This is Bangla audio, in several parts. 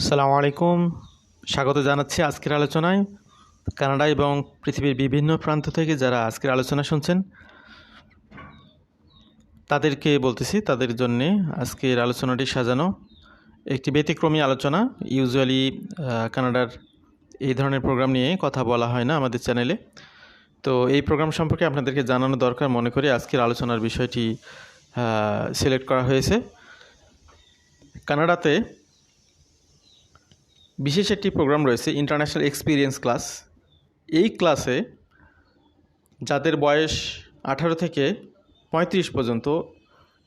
সালামু আলাইকুম। স্বাগত জানাচ্ছি আজকের আলোচনায়। কানাডা এবং পৃথিবীর বিভিন্ন প্রান্ত থেকে যারা আজকের আলোচনা শুনছেন, তাদেরকে বলতেছি তাদের জন্যে আজকের আলোচনাটি সাজানো একটি ব্যতিক্রমী আলোচনা। ইউজুয়ালি কানাডার এই ধরনের প্রোগ্রাম নিয়ে কথা বলা হয় না আমাদের চ্যানেলে। তো এই প্রোগ্রাম সম্পর্কে আপনাদেরকে জানানো দরকার মনে করি আজকের আলোচনার বিষয়টি সিলেক্ট করা হয়েছে। কানাডাতে বিশেষ একটি প্রোগ্রাম রয়েছে ইন্টারন্যাশনাল এক্সপিরিয়েন্স ক্লাস এই ক্লাসে যাদের বয়স আঠারো থেকে পঁয়ত্রিশ পর্যন্ত,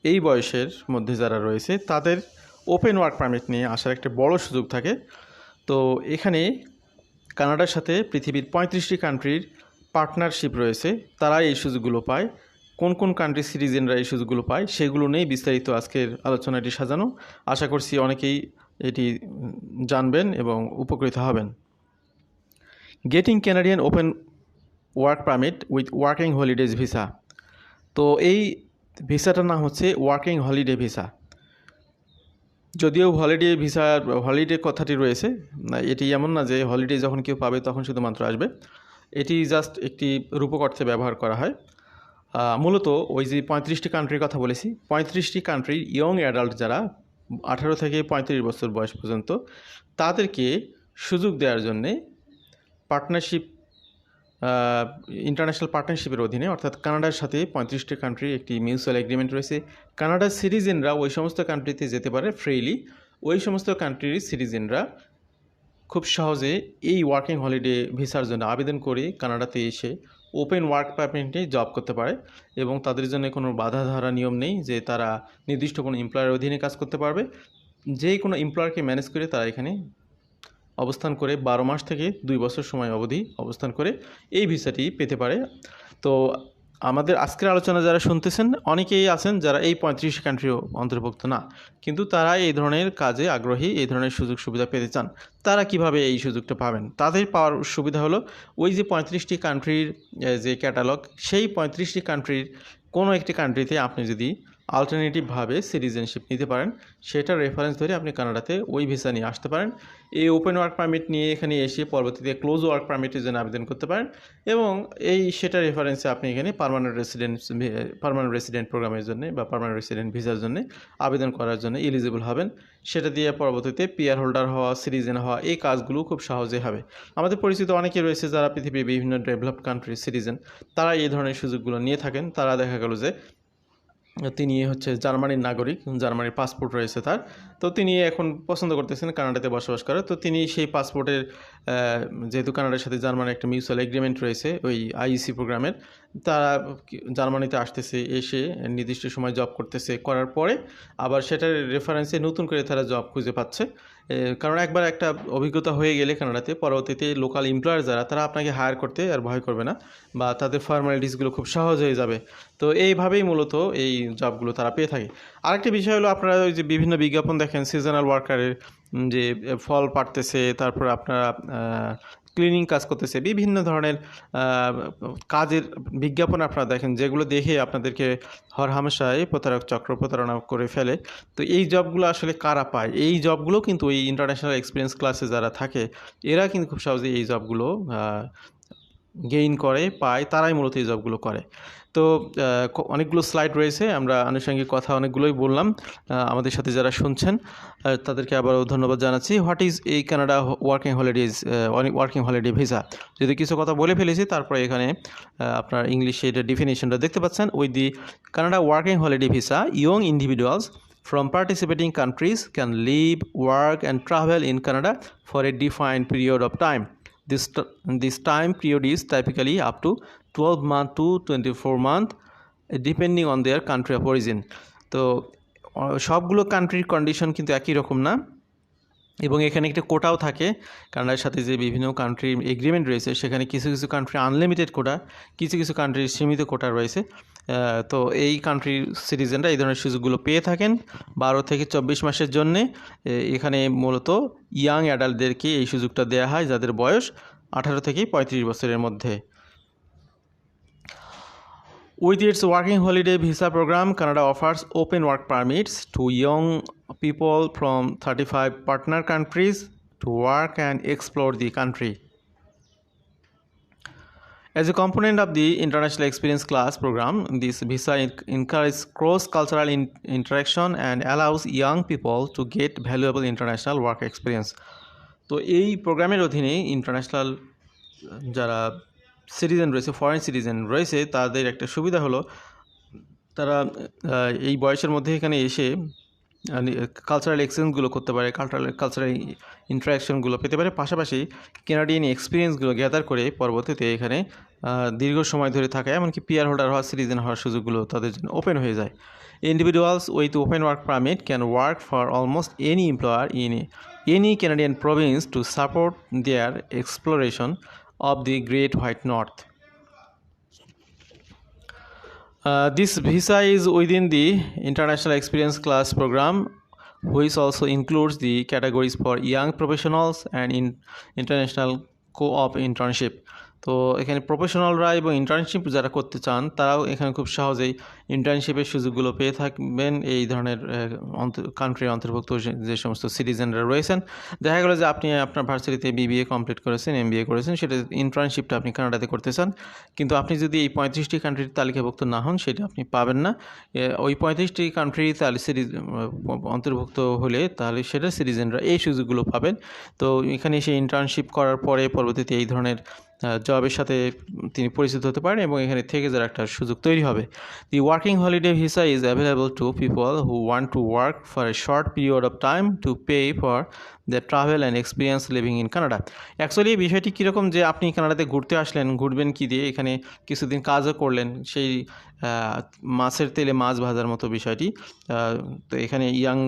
এই বয়সের মধ্যে যারা রয়েছে, তাদের ওপেন ওয়ার্ক পারমিট নিয়ে আসার একটা বড় সুযোগ থাকে। তো এখানে কানাডার সাথে পৃথিবীর পঁয়ত্রিশটি কান্ট্রির পার্টনারশিপ রয়েছে। তারা এই সুযোগগুলো পায়। কোন কোন কান্ট্রি সিটিজেনরা এই সুযোগগুলো পায়, সেগুলো নিয়েই বিস্তারিত আজকের আলোচনাটি সাজানো। আশা করছি অনেকেই এটি জানবেন এবং উপকৃত হবেন। Getting Canadian open work permit with working holidays visa তো এই ভিসাটার নাম হচ্ছে ওয়ার্কিং হলিডে ভিসা যদিও হলিডে ভিসা হলিডে কথাটি রয়েছে এটি এমন না যে হলিডে যখন কেউ পাবে তখন শুধুমাত্র আসবে। এটি জাস্ট একটি রূপক অর্থে ব্যবহার করা হয়। মূলত ওই যে পঁয়ত্রিশটি কান্ট্রির কথা বলেছি, পঁয়ত্রিশটি কান্ট্রির ইয়ং অ্যাডাল্ট যারা আঠারো থেকে পঁয়ত্রিশ বছর বয়স পর্যন্ত তাদেরকে সুযোগ দেওয়ার জন্যে পার্টনারশিপ ইন্টারন্যাশনাল পার্টনারশিপের অধীনে, অর্থাৎ কানাডার সাথে পঁয়ত্রিশটি কান্ট্রি একটি মিউচুয়াল এগ্রিমেন্ট রয়েছে। কানাডার সিটিজেনরা ওই সমস্ত কান্ট্রিতে যেতে পারে ফ্রিলি ওই সমস্ত কান্ট্রির সিটিজেনরা খুব সহজে এই ওয়ার্কিং হলিডে ভিসার জন্য আবেদন করে কানাডাতে এসে ওপেন ওয়ার্ক পারমিটে জব করতে পারে এবং তাদের জন্য কোনো বাধা ধরা নিয়ম নেই যে তারা নির্দিষ্ট কোনো এমপ্লয়ের অধীনে কাজ করতে পারবে। যে কোনো এমপ্লয়ারকে ম্যানেজ করে তারা এখানে অবস্থান করে বারো মাস থেকে দুই বছর সময় অবধি অবস্থান করে এই ভিসাটি পেতে পারে। তো আমাদের আজকের আলোচনা যারা শুনতেছেন, অনেকেই আছেন যারা এই পঁয়ত্রিশ কান্ট্রিও অন্তর্ভুক্ত না। কিন্তু তারা এই ধরনের কাজে আগ্রহী, এই ধরনের সুযোগ সুবিধা পেতে চান। তারা কীভাবে এই সুযোগটা পাবেন? তাদের পাওয়ার সুবিধা হলো, ওই যে পঁয়ত্রিশটি কান্ট্রির যে ক্যাটালগ সেই পঁয়ত্রিশটি কান্ট্রির কোনো একটি কান্ট্রিতে আপনি যদি আলটারনেটিভভাবে সিটিজেনশিপ নিতে পারেন। সেটার রেফারেন্স ধরে আপনি কানাডাতে ওই ভিসা নিয়ে আসতে পারেন। এই ওপেন ওয়ার্ক পারমিট নিয়ে এখানে এসে পরবর্তীতে ক্লোজ ওয়ার্ক পারমিটের জন্য আবেদন করতে পারেন এবং এই সেটা রেফারেন্সে আপনি এখানে পারমানেন্ট রেসিডেন্ট পারমানেন্ট রেসিডেন্ট প্রোগ্রামের জন্য বা পারমানেন্ট রেসিডেন্ট ভিসার জন্য আবেদন করার জন্য এলিজিবল হবেন। সেটা দিয়ে পরবর্তীতে পিয়ার হোল্ডার হওয়া সিটিজেন হওয়া এই কাজগুলো খুব সহজে হবে। আমাদের পরিচিত অনেকে রয়েছে যারা পৃথিবীর বিভিন্ন ডেভেলপ কান্ট্রির সিটিজেন তারা এই ধরনের সুযোগগুলো নিয়ে থাকেন। তারা দেখা গেল যে তিনি হচ্ছে জার্মানির নাগরিক, জার্মানির পাসপোর্ট রয়েছে তার। তো তিনি এখন পছন্দ করতেছেন কানাডাতে বসবাস করে। তো তিনি সেই পাসপোর্টের যেহেতু কানাডার সাথে জার্মানির একটা মিউচুয়াল এগ্রিমেন্ট রয়েছে ওই আইইসি প্রোগ্রামের তারা জার্মানিতে আসতেছে, এসে নির্দিষ্ট সময় জব করতেছে, করার পরে আবার সেটার রেফারেন্সে নতুন করে তারা জব খুঁজে পাচ্ছে। কারণ একবার একটা অভিজ্ঞতা হয়ে গেলে কানাডাতে, পরবর্তীতে লোকাল এমপ্লয়ার যারা, তারা আপনাকে হায়ার করতে আর ভয় করবে না বা তাদের ফর্মালিটিসগুলো খুব সহজ হয়ে যাবে। তো এইভাবেই মূলত এই জবগুলো তারা পেয়ে থাকে। আরেকটি বিষয় হলো আপনারা ওই যে বিভিন্ন বিজ্ঞাপন দেখেন সিজনাল ওয়ার্কারের যে ফল পাড়তেছে, তারপর আপনারা ক্লিনিং কাজ করতেছে, বিভিন্ন ধরনের কাজের বিজ্ঞাপন আপনারা দেখেন, যেগুলো দেখে আপনাদেরকে হর হামেশায় প্রতারক চক্র প্রতারণা করে ফেলে। তো এই জবগুলো আসলে কারা পায়? এই জবগুলো কিন্তু ওই ইন্টারন্যাশনাল এক্সপিরিয়েন্স ক্লাসে যারা থাকে, এরা কিন্তু খুব সহজেই এই জবগুলো গেইন করে পায় তারাই মূলত এই জবগুলো করে। তো অনেকগুলো স্লাইড রয়েছে আমরা আনুষঙ্গিক কথা অনেকগুলোই বললাম আমাদের সাথে যারা শুনছেন তাদেরকে আবারও ধন্যবাদ জানাচ্ছি। হোয়াট ইজ এই Canada working holidays working holiday visa যদি কিছু কথা বলে ফেলেছি তারপরে এখানে আপনার ইংলিশে এটা ডিফিনেশনটা দেখতে পাচ্ছেন with the Canada working holiday visa young individuals from participating countries can live, work and travel in Canada for a defined period of time. This, this time period is typically up to 12 month to 24 month depending on their country of origin তো সবগুলো কান্ট্রির কন্ডিশন কিন্তু একই রকম না এবং এখানে একটা কোটাও থাকে। কানাডার সাথে যে বিভিন্ন কান্ট্রির এগ্রিমেন্ট রয়েছে, সেখানে কিছু কিছু কান্ট্রি আনলিমিটেড কোটা, কিছু কিছু কান্ট্রির সীমিত কোটা রয়েছে। তো এই কান্ট্রির সিটিজেনরা এই ধরনের সুযোগগুলো পেয়ে থাকেন বারো থেকে চব্বিশ মাসের জন্যে। এখানে মূলত ইয়াং অ্যাডাল্টদেরকে এই সুযোগটা দেওয়া হয়, যাদের বয়স আঠারো থেকে পঁয়ত্রিশ বছরের মধ্যে। With its working holiday visa programme Canada offers open work permits to young people from thirty five partner countries to work and explore the country as a component of the international experience class programme this visa encourages cross cultural interaction and allows young people to get valuable international work experience তো এই প্রোগ্রামের অধীনেই ইন্টারন্যাশনাল যারা সিটিজেন রয়েছে ফরেন সিটিজেন রয়েছে, তাদের একটা সুবিধা হলো তারা এই বয়সের মধ্যে এখানে এসে কালচারাল এক্সচেঞ্জগুলো করতে পারে কালচারাল কালচারাল ইন্টারাকশনগুলো পেতে পারে। পাশাপাশি কেনাডিয়ান এক্সপিরিয়েন্সগুলো গ্যাদার করে পরবর্তীতে এখানে দীর্ঘ সময় ধরে থাকা, এমনকি পিয়ার হোল্ডার হওয়ার সিটিজেন হওয়ার সুযোগগুলো তাদের জন্য ওপেন হয়ে যায়। Individuals with open work permit can work for almost any employer in any Canadian province to support their exploration of the Great White North. Uh, this visa is within the International Experience Class program, which also includes the categories for young professionals and in international co-op internship. তো এখানে প্রফেশনালরা এবং ইন্টার্নশিপ যারা করতে চান, তারাও এখানে খুব সহজেই ইন্টার্নশিপের সুযোগগুলো পেয়ে থাকবেন এই ধরনের কান্ট্রির অন্তর্ভুক্ত যে- সমস্ত সিটিজেনরা রয়েছেন। দেখা গেলো যে আপনি আপনার ভার্সিটিতে বিবিএ কমপ্লিট করেছেন এম করেছেন, সেটা ইন্টার্নশিপটা আপনি কানাডাতে করতে চান। কিন্তু আপনি যদি এই পঁয়ত্রিশটি কান্ট্রির তালিকাভুক্ত না হন, সেটা আপনি পাবেন না। ওই পঁয়ত্রিশটি কান্ট্রি তাহলে সিরিজ অন্তর্ভুক্ত হলে তাহলে সেটা সিটিজেনরা এই সুযোগগুলো পাবেন। তো এখানে এসে ইন্টার্নশিপ করার পরে পরবর্তীতে এই ধরনের জবের সাথে তিনি পরিচিত হতে পারেন এবং এখানে থেকে যাওয়ার একটা সুযোগ তৈরি হবে। The working holiday visa is available to people who want to work for a short period of time to pay for the travel and experience living in Canada actually এই বিষয়টি কীরকম যে আপনি কানাডাতে ঘুরতে আসলেন, ঘুরবেন কী দিয়ে, এখানে কিছুদিন কাজও করলেন, সেই মাছের তেলে মাছ ভাজার মতো বিষয়টি। তো এখানে ইয়াং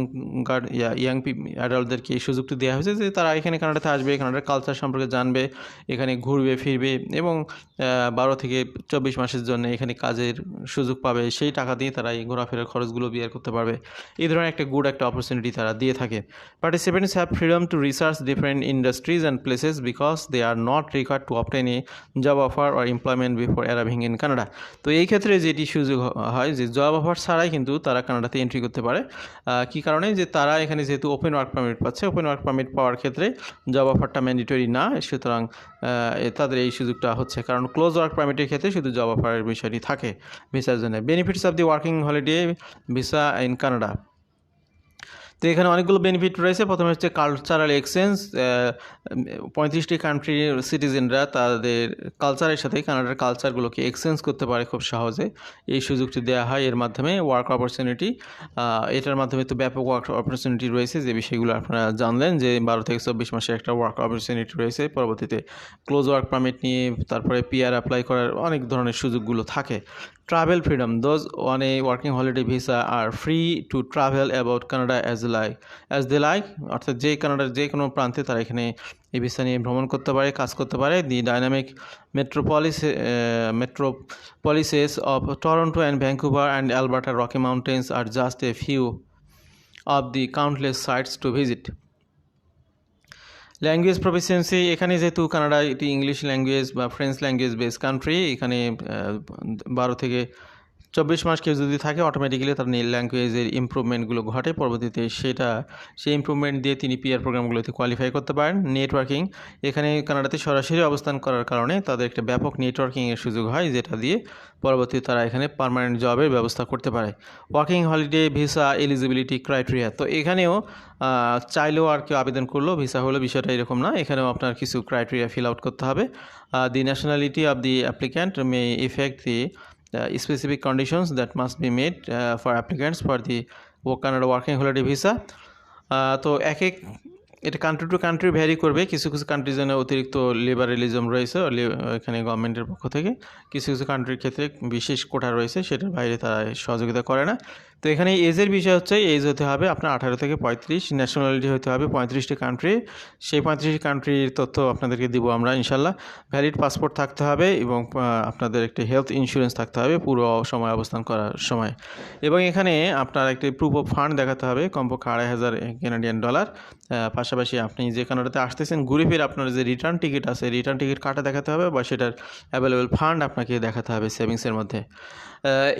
গার্ড, ইয়াং অ্যাডাল্টদেরকে এই সুযোগটি দেওয়া হয়েছে যে তারা এখানে কানাডাতে আসবে, কানাডার কালচার সম্পর্কে জানবে, এখানে ঘুরবে, ফিরবে এবং বারো থেকে চব্বিশ মাসের জন্য এখানে কাজের সুযোগ পাবে। সেই টাকা দিয়ে তারা এই ঘোরাফেরার খরচগুলো বিয়ার করতে পারবে। এই ধরনের একটা গুড একটা অপরচুনিটি তারা দিয়ে থাকে। Participants have freedom to research different industries and places because they are not required to obtain a job offer or employment before arriving in Canada তো এই ক্ষেত্রে যেটি সুযোগ হয় যে জব অফার ছাড়াই কিন্তু তারা কানাডাতে এন্ট্রি করতে পারে। কি কী কারণে? যে তারা এখানে যেহেতু ওপেন ওয়ার্ক পারমিট পাচ্ছে ওপেন ওয়ার্ক পারমিট পাওয়ার ক্ষেত্রে জব অফারটা ম্যান্ডেটরি না, সুতরাং তাদের এই সুযোগটা হচ্ছে কারণ ক্লোজ ওয়ার্ক পারমিটের ক্ষেত্রে শুধু জব অফারের বিষয়টি থাকে। ভিসার জন্য। Benefits of the working holiday visa in Canada তো এখানে অনেকগুলো বেনিফিট রয়েছে। প্রথমে হচ্ছে কালচারাল এক্সচেঞ্জ পঁয়ত্রিশটি কান্ট্রির সিটিজেনরা তাদের কালচারের সাথে কানাডার কালচারগুলোকে এক্সচেঞ্জ করতে পারে খুব সহজে। এই সুযোগটি দেওয়া হয় এর মাধ্যমে ওয়ার্ক অপরচুনিটি এটার মাধ্যমে তো ব্যাপক ওয়ার্ক অপরচুনিটি রয়েছে যে বিষয়গুলো আপনারা জানলেন যে বারো থেকে চব্বিশ মাসে একটা ওয়ার্ক অপরচুনিটি রয়েছে। পরবর্তীতে ক্লোজ ওয়ার্ক পারমিট নিয়ে তারপরে পিআর অ্যাপ্লাই করার অনেক ধরনের সুযোগগুলো থাকে। Travel freedom those on a working holiday visa are free to travel about Canada as like as they like অর্থাৎ যে কানাডার যে কোনো প্রান্তে তারা এখানে এই ভিসা নিয়ে ভ্রমণ করতে পারে, কাজ করতে পারে। The dynamic metropolis metropolises of Toronto and Vancouver and Alberta Rocky Mountains are just a few of the countless sites to visit language proficiency এখানে যেহেতু কানাডা এটি ইংলিশ ল্যাঙ্গুয়েজ বা ফ্রেঞ্চ ল্যাঙ্গুয়েজ বেস কান্ট্রি এখানে বারো থেকে চব্বিশ মাস কেউ যদি থাকে অটোমেটিক্যালি তার নীল ল্যাঙ্গুয়েজের ইম্প্রুভমেন্টগুলো ঘটে। পরবর্তীতে সেটা, সেই ইম্প্রুভমেন্ট দিয়ে তিনি পিআর প্রোগ্রামগুলোতে কোয়ালিফাই করতে পারেন। নেটওয়ার্কিং এখানে কানাডাতে সরাসরি অবস্থান করার কারণে তাদের একটা ব্যাপক নেটওয়ার্কিংয়ের সুযোগ হয়, যেটা দিয়ে পরবর্তীতে তারা এখানে পার্মানেন্ট জবের ব্যবস্থা করতে পারে। Working holiday visa eligibility criteria তো এখানেও চাইলেও আর কেউ আবেদন করল ভিসা হলো বিষয়টা এরকম না। এখানেও আপনার কিছু ক্রাইটেরিয়া ফিল আউট করতে হবে। The nationality of the applicant may effect the specific conditions that must be made for applicants for the O Canada working holiday visa তো এক এক, এটা কান্ট্রি টু কান্ট্রি ভ্যারি করবে। কিছু কিছু কান্ট্রির জন্য অতিরিক্ত লিবারেলিজম রয়েছে এখানে গভর্নমেন্টের পক্ষ থেকে। কিছু কিছু কান্ট্রির ক্ষেত্রে বিশেষ কোটা রয়েছে, সেটার বাইরে তারা সহযোগিতা করে না। তো এখানে এজের বিষয় হচ্ছে, এজ হতে হবে আপনার আঠারো থেকে পঁয়ত্রিশ ন্যাশনালিটি হতে হবে পঁয়ত্রিশটি কান্ট্রি সেই পঁয়ত্রিশটি কান্ট্রির তথ্য আপনাদেরকে দিব আমরা ইনশাল্লাহ। ভ্যালিড পাসপোর্ট থাকতে হবে এবং আপনাদের একটি হেলথ ইন্স্যুরেন্স থাকতে হবে পুরো সময় অবস্থান করার সময়। এবং এখানে আপনার একটি প্রুফ অফ ফান্ড দেখাতে হবে, কমপক্ষে আড়াই হাজার কেনাডিয়ান ডলার পাশাপাশি আপনি যে কানাডাতে আসতেছেন, ঘুরে ফিরে আপনার যে রিটার্ন টিকিট আছে রিটার্ন টিকিট কাটা দেখাতে হবে বা সেটার অ্যাভেলেবেল ফান্ড আপনাকে দেখাতে হবে সেভিংসের মধ্যে।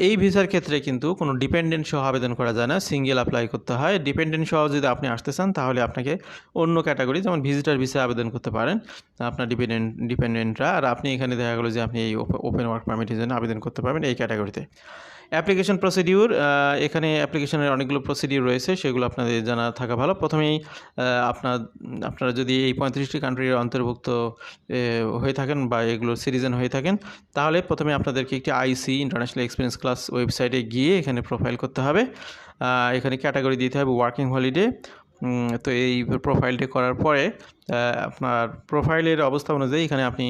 এই ভিসার ক্ষেত্রে কিন্তু কোনো ডিপেন্ডেন্ট সহ আবেদন করা যায় না। সিঙ্গেল অ্যাপ্লাই করতে হয়। ডিপেন্ডেন্ট সহ যদি আপনি আসতে চান, তাহলে আপনাকে অন্য ক্যাটাগরি যেমন ভিজিটার ভিসা আবেদন করতে পারেন। আপনার ডিপেন্ডেন্ট ডিপেন্ডেন্টরা আর আপনি এখানে দেখা গেলো যে আপনি এই ওপেন ওয়ার্ক পারমিটের জন্য আবেদন করতে পারবেন এই ক্যাটাগরিতে অ্যাপ্লিকেশন প্রসিডিউর এখানে অ্যাপ্লিকেশনের অনেকগুলো প্রসিডিউর রয়েছে, সেগুলো আপনাদের জানা থাকা ভালো। প্রথমেই আপনার, আপনারা যদি এই পঁয়ত্রিশটি কান্ট্রির অন্তর্ভুক্ত হয়ে থাকেন বা এগুলোর সিটিজেন হয়ে থাকেন, তাহলে প্রথমে আপনাদেরকে একটি আইসি ইন্টারন্যাশনাল এক্সপিরিয়েন্স ক্লাস ওয়েবসাইটে গিয়ে এখানে প্রোফাইল করতে হবে। এখানে ক্যাটাগরি দিতে হবে ওয়ার্কিং হলিডে তো এই প্রোফাইলটি করার পরে আপনার প্রোফাইলের অবস্থা অনুযায়ী এখানে আপনি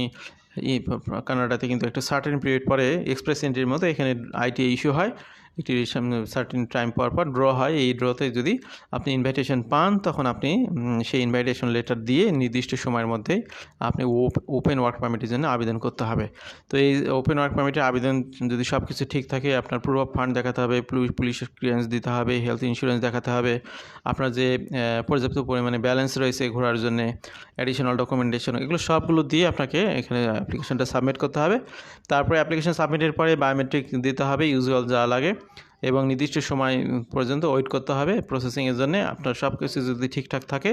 কানাডাতে কিন্তু একটা সার্টেন পিরিয়ড পরে এক্সপ্রেস এন্ট্রির মতো এখানে আইটি ইস্যু হয়। একটি সার্টেন টাইম পর পর ড্র হয়। এই ড্রতে যদি আপনি ইনভাইটেশন পান, তখন আপনি সেই ইনভাইটেশন লেটার দিয়ে নির্দিষ্ট সময়ের মধ্যে আপনি ওপেন ওয়ার্ক পারমিটের জন্য আবেদন করতে হবে। তো এই ওপেন ওয়ার্ক পারমিটের আবেদন যদি সব কিছু ঠিক থাকে, আপনার অফ ফান্ড দেখাতে হবে, পুলিশ পুলিশের ক্লিয়ারেন্স দিতে হবে হেলথ ইন্স্যুরেন্স দেখাতে হবে, আপনার যে পর্যাপ্ত পরিমাণে ব্যালেন্স রয়েছে ঘোরার জন্য অ্যাডিশনাল ডকুমেন্টেশন এগুলো সবগুলো দিয়ে আপনাকে এখানে অ্যাপ্লিকেশনটা সাবমিট করতে হবে। তারপরে অ্যাপ্লিকেশন সাবমিটের পরে বায়োমেট্রিক দিতে হবে ইউজুয়াল যা লাগে। এবং নির্দিষ্ট সময় পর্যন্ত ওয়েট করতে হবে প্রসেসিংয়ের জন্য। আপনার সব কিছু যদি ঠিকঠাক থাকে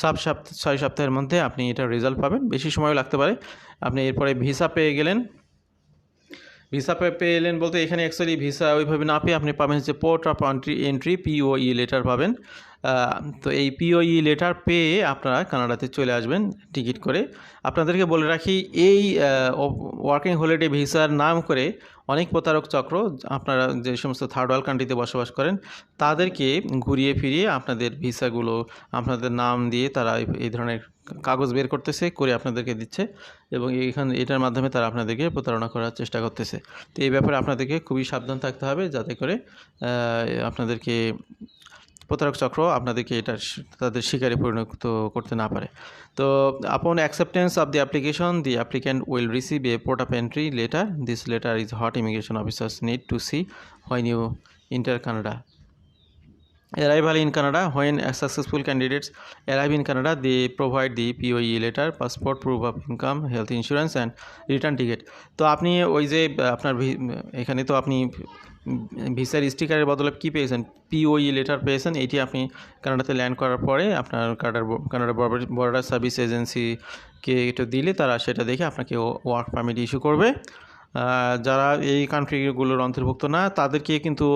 সাত সপ্তাহ ছয় সপ্তাহের মধ্যে আপনি এটা রেজাল্ট পাবেন। বেশি সময়ও লাগতে পারে। আপনি এরপরে ভিসা পেয়ে গেলেন। ভিসা পেয়ে এলেন বলতে এখানে অ্যাকচুয়ালি ভিসা ওইভাবে না পেয়ে আপনি পাবেন যে port of entry entry POE letter পাবেন। তো এই পিওই লেটার পেয়ে আপনারা কানাডাতে চলে আসবেন টিকিট করে। আপনাদেরকে বলে রাখি, এই ওয়ার্কিং হলিডে ভিসার নাম করে অনেক প্রতারক চক্র, আপনারা যে সমস্ত থার্ড ওয়ার্ল্ড কান্ট্রিতে বসবাস করেন, তাদেরকে ঘুরিয়ে ফিরিয়ে আপনাদের ভিসাগুলো, আপনাদের নাম দিয়ে তারা এই- ধরনের কাগজ বের করতেছে, করে আপনাদেরকে দিচ্ছে এবং এইখান এটার মাধ্যমে তারা আপনাদেরকে প্রতারণা করার চেষ্টা করতেছে। তো এই ব্যাপারে আপনাদেরকে খুবই সাবধান থাকতে হবে যাতে করে আপনাদেরকে প্রতারক চক্র আপনাদেরকে এটা তাদের শিকারে পরিণত করতে না পারে। তো upon acceptance of the application the applicant will receive a port of entry letter this letter is what immigration officers need to see when you enter Canada in Canada, when a successful candidates arrive in Canada, they provide the POE letter, passport, proof of income, health insurance and return ticket. তো আপনি ওই যে, আপনার এখানে তো আপনি ভিসার স্টিকারের বদলে কী পেয়েছেন? পিওই লেটার পেয়েছেন। এটি আপনি কানাডাতে ল্যান্ড করার পরে আপনার কানাডার কানাডা বর্ডার সার্ভিস এজেন্সিকে এটা দিলে তারা সেটা দেখে আপনাকে ওয়ার্ক পারমিট ইস্যু করবে। যারা এই কান্ট্রিগুলোর অন্তর্ভুক্ত না, তাদেরকে কিন্তু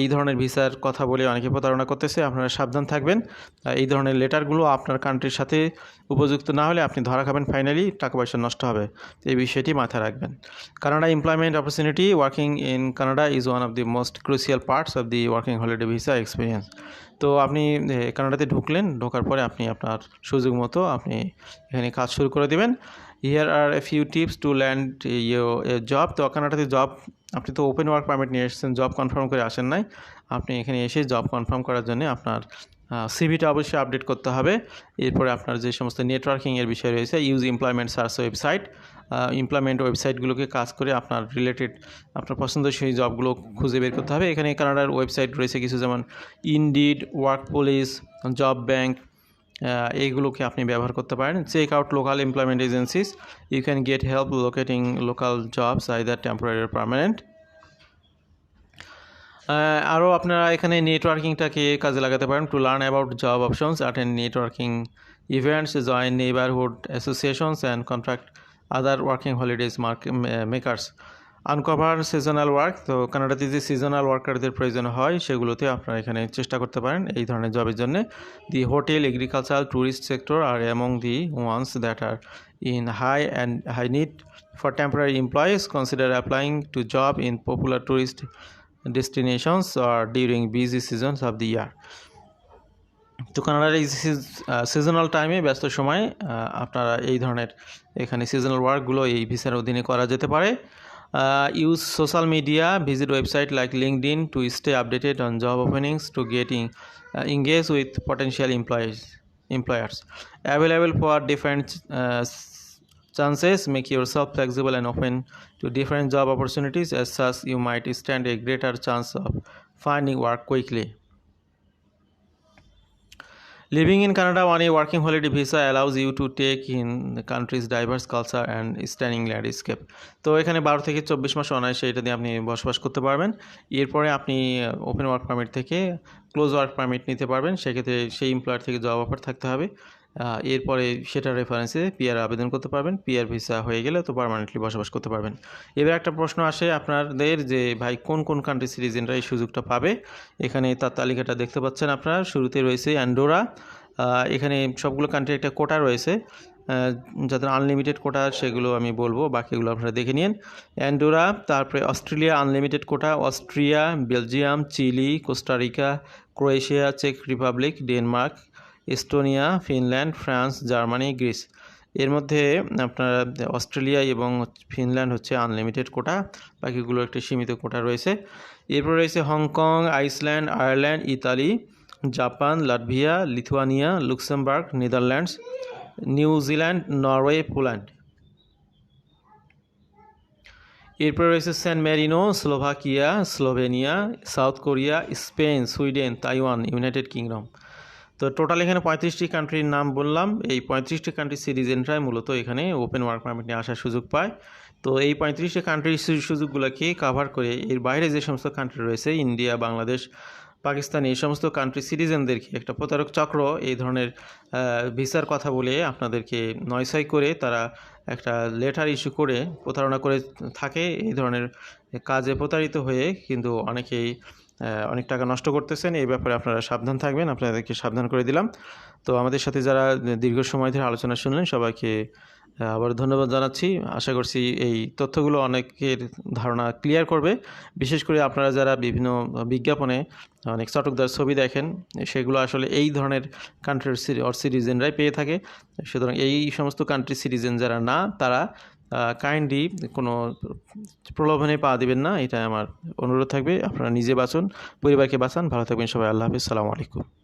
এই ধরনের ভিসার কথা বলে অনেকে প্রতারণা করতেছে। আপনারা সাবধান থাকবেন। এই ধরনের লেটারগুলো আপনার কান্ট্রির সাথে উপযুক্ত না হলে আপনি ধরা খাবেন। ফাইনালি টাকা পয়সা নষ্ট হবে। এই বিষয়টি মাথায় রাখবেন। Canada employment opportunity working in Canada is one of the most crucial parts of the working holiday visa experience তো আপনি কানাডাতে ঢুকলেন, ঢোকার পরে আপনি আপনার সুযোগ মতো আপনি এখানে কাজ শুরু করে দেবেন। Here are a few tips to land job তো কানাডাতে জব আপনি তো ওপেন ওয়ার্ক পারমিট নিয়ে এসেছেন জব কনফার্ম করে আসেন নাই। আপনি এখানে এসে জব কনফার্ম করার জন্য আপনার সিভিটা অবশ্যই আপডেট করতে হবে। এরপরে আপনার যে সমস্ত নেটওয়ার্কিংয়ের বিষয় রয়েছে use employment search website employment ওয়েবসাইটগুলোকে কাজ করে আপনার রিলেটেড আপনার পছন্দসই জবগুলো খুঁজে বের করতে হবে। এখানে কানাডার ওয়েবসাইট রয়েছে কিছু, যেমন Indeed Workopolis Job Bank এইগুলোকে আপনি ব্যবহার করতে পারেন। Check out local employment agencies you can get help locating local jobs either temporary permanent আরও আপনারা এখানে নেটওয়ার্কিংটাকে কাজে লাগাতে পারেন। To learn about job options attend networking events join neighbourhood associations and contract other working holidays mark makers uncover seasonal work তো কানাডাতে যে সিজনাল ওয়ার্কারদের প্রয়োজন হয়, সেগুলোতে আপনারা এখানে চেষ্টা করতে পারেন এই ধরনের জবের জন্য। The hotel agriculture tourist sector are among the ones that are in high and high need for temporary employees consider applying to job in popular tourist destinations are during busy seasons of the year তো কানাডার এই সিজনাল টাইমে ব্যস্ত সময়ে আপনারা এই ধরনের এখানে সিজনাল ওয়ার্কগুলো এই ভিসার অধীনে করা যেতে পারে। Uh, use social media visit website like linkedin to stay updated on job openings to getting uh, engaged with potential employees employers. Available for different uh, chances make yourself flexible and open to different job opportunities as such you might stand a greater chance of finding work quickly. Living in Canada on a working holiday visa allows you to take in the country's diverse culture and stunning. তো এখানে বারো থেকে চব্বিশ মাস অনায়াসে এটা দিয়ে আপনি বসবাস করতে পারবেন। এরপরে আপনি ওপেন ওয়ার্ক পারমিট থেকে ক্লোজ ওয়ার্ক পারমিট নিতে পারবেন। সেক্ষেত্রে সেই এমপ্লয়ার থেকে জব অফার থাকতে হবে। এরপরে সেটার রেফারেন্সে পিআর আবেদন করতে পারবেন। পিআর ভিসা হয়ে গেলে তো পার্মানেন্টলি বসবাস করতে পারবেন। এবার একটা প্রশ্ন আসে আপনাদের যে, ভাই, কোন কোন কান্ট্রি সিটিজেনরা এই সুযোগটা পাবে? এখানে তার তালিকাটা দেখতে পাচ্ছেন আপনারা। শুরুতে রয়েছে অ্যান্ডোরা এখানে সবগুলো কান্ট্রি একটা কোটা রয়েছে। যাদের আনলিমিটেড কোটা সেগুলো আমি বলব, বাকিগুলো আপনারা দেখে নিন। অ্যান্ডোরা তারপরে Australia unlimited quota Austria Belgium Chile Costa Rica Croatia check Republic Denmark Estonia Finland, France, Germany, Greece. এর মধ্যে আপনার অস্ট্রেলিয়া এবং ফিনল্যান্ড হচ্ছে আনলিমিটেড কোটা, বাকিগুলো একটি সীমিত কোটা রয়েছে। এরপর রয়েছে Hong Kong, Iceland, Ireland, Italy, Japan, Latvia, Lithuania, Luxembourg, Netherlands New Zealand Norway, Poland. এরপর রয়েছে San Marino, Slovakia, Slovenia, South Korea, Spain, Sweden, Taiwan, United Kingdom. তো টোটাল এখানে পঁয়ত্রিশটি কান্ট্রির নাম বললাম। এই পঁয়ত্রিশটি কান্ট্রির সিটিজেনরাই মূলত এখানে ওপেন ওয়ার্ক পারমিট নিয়ে আসার সুযোগ পায়। তো এই পঁয়ত্রিশটি কান্ট্রির সুযোগগুলোকে কাভার করে এর বাইরে যে সমস্ত কান্ট্রি রয়েছে ইন্ডিয়া বাংলাদেশ পাকিস্তান এই সমস্ত কান্ট্রি সিটিজেনদেরকে একটা প্রতারক চক্র, এই ধরনের ভিসার কথা বলে আপনাদেরকে নয়সাই করে তারা একটা লেটার ইস্যু করে, প্রতারণা করে থাকে, এই ধরনের কাজে প্রতারিত হয়ে কিন্তু অনেকেই অনেক টাকা নষ্ট করতেছেন, এই ব্যাপারে আপনারা সাবধান থাকবেন, আপনাদেরকে সাবধান করে দিলাম। তো আমাদের সাথে যারা দীর্ঘ সময় ধরে আলোচনা শুনলেন, সবাইকে আবার ধন্যবাদ জানাচ্ছি। আশা করছি এই তথ্যগুলো অনেকের ধারণা ক্লিয়ার করবে। বিশেষ করে আপনারা যারা বিভিন্ন বিজ্ঞাপনে অনেক চটকদার ছবি দেখেন, সেগুলো আসলে এই ধরনের কান্ট্রির অর সিটিজেনরাই পেয়ে থাকে। সুতরাং এই সমস্ত কান্ট্রি সিটিজেন যারা না, তারা কাইন্ডলি কোনো প্রলোভনে পা দেবেন না এটা আমার অনুরোধ থাকবে। আপনারা নিজে বাঁচুন, পরিবারকে বাঁচান। ভালো থাকবেন সবাই। আল্লাহ হাফিজ। সালামু আলাইকুম।